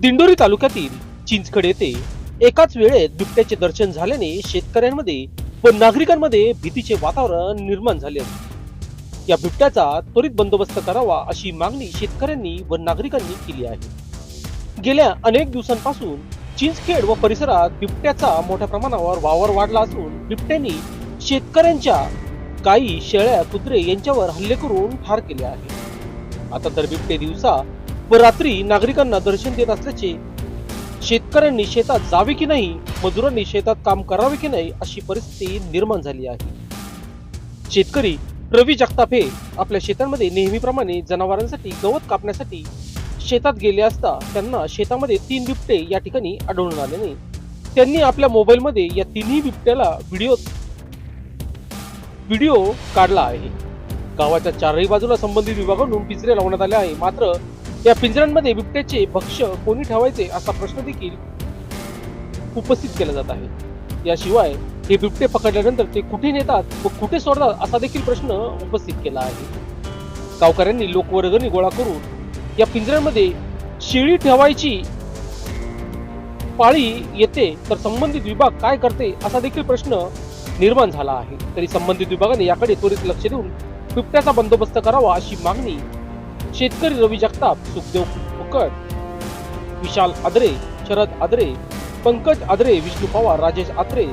दिंडोरी तालुक्यातील चिंचखड येथे एकाच वेळेत बिबट्याचे दर्शन झाल्याने शेतकऱ्यांमध्ये व नागरिकांमध्ये भीतीचे वातावरण निर्माण झाले आहे. या बिबट्याचा त्वरित बंदोबस्त करावा अशी मागणी शेतकऱ्यांनी व नागरिकांनी केली आहे. गेल्या अनेक दिवसांपासून चिंचखेड व परिसरात बिबट्याचा मोठ्या प्रमाणावर वावर वाढला असून बिबट्यांनी शेतकऱ्यांच्या गायी शेळ्या कुत्रे यांच्यावर हल्ले करून ठार केले आहे. आता तर बिबटे दिवसा व रात्री नागरिकांना दर्शन देत असल्याचे शेतकऱ्यांनी शेतात जावे की नाही मजुरांनी शेतात काम करावे की नाही अशी परिस्थिती निर्माण झाली आहे. शेतकरी रवी जगताप हे आपल्या शेतांमध्ये नेहमीप्रमाणे जनावरांसाठी गवत कापण्यासाठी शेतात गेले असता त्यांना शेतामध्ये तीन बिबटे या ठिकाणी आढळून आले नाही. त्यांनी आपल्या मोबाईलमध्ये या तिन्ही बिबट्याला व्हिडिओ व्हिडिओ काढला आहे. गावाच्या चारही बाजूला संबंधित विभागाकडून पिंजरे लावण्यात आले आहे. मात्र या पिंजऱ्यांमध्ये बिबट्याचे भक्ष्य कोणी ठेवायचे असा प्रश्न देखील उपस्थित केला जात आहे. याशिवाय हे बिबटे पकडल्यानंतर ते कुठे नेतात व कुठे सोडतात असा देखील प्रश्न उपस्थित केला आहे. गावकऱ्यांनी लोकवर्गणी गोळा करून या पिंजऱ्यांमध्ये शेळी ठेवायची पाळी येते तर संबंधित विभाग काय करते असा देखील प्रश्न निर्माण झाला आहे. तरी संबंधित विभागाने याकडे त्वरित लक्ष देऊन बिबट्याचा बंदोबस्त करावा अशी मागणी शेतकरी रवी जगताप सुखदेव फुकट विशाल आदरे शरद आदरे पंकज आदरे विष्णू पवार राजेश आत्रे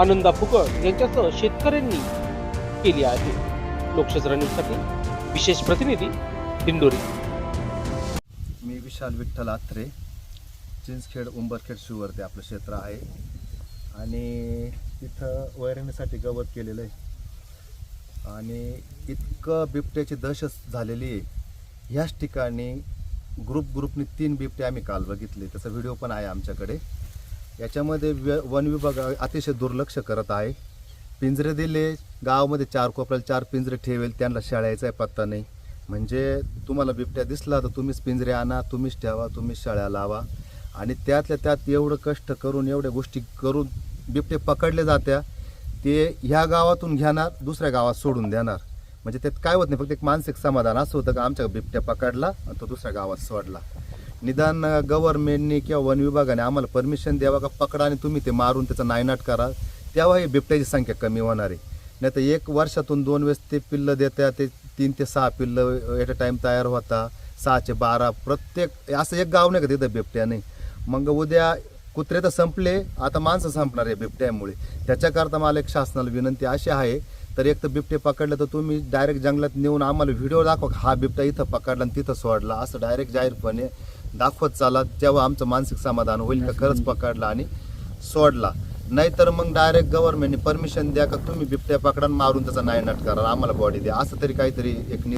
आनंदा फुकट यांच्यासह शेतकऱ्यांनी केली आहे. लोकशास्त्र न्यूजसाठी विशेष प्रतिनिधी दिंडोरी. मी विशाल विठ्ठल आत्रे चिंचखेड उंबरखेड शिववरती आपलं क्षेत्र आहे. आणि तिथं वैरणीसाठी गवत केलेलं आहे. आणि इतकं बिबट्याची दहशत झालेली आहे. ह्याच ठिकाणी ग्रुप ग्रुपने तीन बिबटे आम्ही काल बघितले. त्याचा व्हिडिओ पण आहे आमच्याकडे. याच्यामध्ये व वन विभाग अतिशय दुर्लक्ष करत आहे. पिंजरे दिले गावामध्ये चार कोपऱ्याला चार पिंजरे ठेवेल त्यांना शाळायचा पत्ता नाही. म्हणजे तुम्हाला बिबट्या दिसला तर तुम्हीच पिंजरे आणा तुम्हीच ठेवा तुम्हीच शाळा लावा. आणि त्यातल्या त्यात एवढं कष्ट करून एवढ्या गोष्टी करून बिबटे पकडले जात्या ते ह्या गावातून घेणार दुसऱ्या गावात सोडून देणार. म्हणजे त्यात काय होत नाही फक्त एक मानसिक समाधान असं होतं का आमच्या बिबट्या पकडला आणि तो दुसऱ्या गावात सोडला. निदान गव्हर्नमेंटने किंवा वन विभागाने आम्हाला परमिशन द्यावा का पकडा आणि तुम्ही ते मारून त्याचा नायनाट करा. तेव्हाही बिबट्याची संख्या कमी होणार आहे. नाही तर एक वर्षातून दोन वेळेस ते पिल्लं देत्या ते तीन ते सहा पिल्लं एट अ टाईम तयार होता सहाचे बारा प्रत्येक असं एक गाव नाही का तिथं बिबट्या नाही. मग उद्या कुत्रे तर संपले आता माणसं संपणार आहे बिबट्यामुळे. त्याच्याकरता मला एक शासनाला विनंती अशी आहे तर एक तर बिबटे पकडलं तर तुम्ही डायरेक्ट जंगलात नेऊन आम्हाला व्हिडिओ दाखवा हा बिबटा इथं पकडला आणि तिथं सोडला. असं डायरेक्ट जाहीरपणे दाखवत चाला तेव्हा आमचं मानसिक समाधान होईल का? खरंच पकडला आणि सोडला. नाहीतर मग डायरेक्ट गव्हर्नमेंटने परमिशन द्या का तुम्ही बिबट्या पकडा मारून त्याचा नायनाट करा. आम्हाला बॉडी द्या. असं तरी काहीतरी एक नि